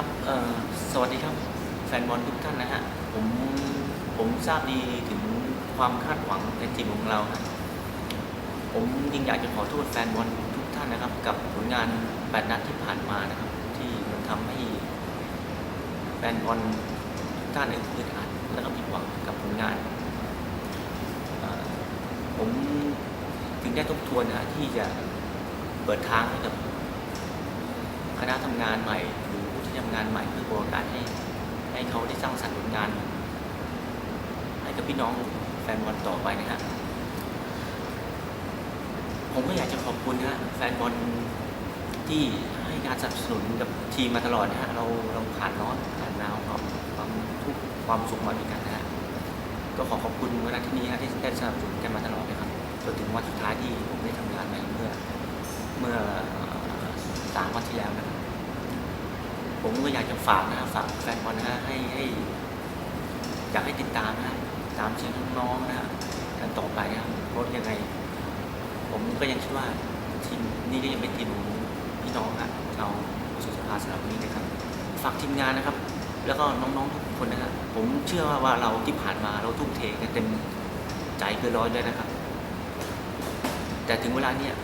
ครับสวัสดีครับแฟนบอลทุกท่านนะฮะผมผมทราบดีถึงความคาดหวังในทีมของเราฮะผมยังอยากจะขอโทษแฟนบอลทุกท่านนะครับ กับผลงานแปดนัดที่ผ่านมานะครับ ที่มันทำให้แฟนบอลทุกท่านอึดอัดและก็ผิดหวังกับผลงานผมถึงได้ทบทวนนะฮะที่จะเปิดทางให้กับคณะทำงานใหม่ ที่ทำงานใหม่เพื่อโอกาสให้ให้เขาได้สร้างสรรค์ผลงาน ให้กับพี่น้องแฟนบอลต่อไปนะฮะผมก็อยากจะขอบคุณนะฮะแฟนบอลที่ให้การสนับสนุนกับทีมมาตลอดนะฮะเราเราผ่านร้อนผ่านหนาวความความทุกข์ความสุขมาด้วยกันนะฮะก็ขอขอบคุณวันที่นี้ฮะที่ได้สนับสนุนกันมาตลอดนะครับจนถึงวันสุดท้ายที่ผมได้ทำงานใหม่เมื่อ เมื่อเอ่อสามวันที่แล้วนะครับ ผมก็อยากจะฝากนะฝากแฟนบอลนะฮะให้ให้ อยากให้ติดตามนะฮะตามเชียร์น้องๆนะฮะกันต่อไปนะครับราะยังไง ผมก็ยังคิดว่าทีมนี้ก็ยังเป็นทีมของพี่น้องฮะเราสุสภาสำหรับนี้นะครับฝากทีมงานนะครับ แล้วก็น้องๆทุกคนนะฮะผมเชื่อว่าเราที่ผ่านมาเราทุ่มเทกันเต็มใจเกินร้อยเลยนะครับ แต่ถึงเวลาเนี้ย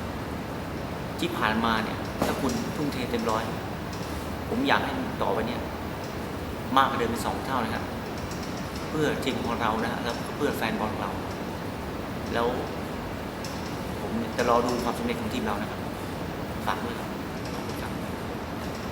ที่ผ่านมาเนี่ยถ้าคุณทุ่มเทเต็มร้อย ผมอยากให้ต่อไปเนี่ยมากกว่าเดิมเป็นสองเท่านะครับ เพื่อทีมของเรานะฮะแล้วเพื่อแฟนบอลของเรา แล้ว ผมจะรอดูความสำเร็จของทีมเรานะครับฝากด้วยครับ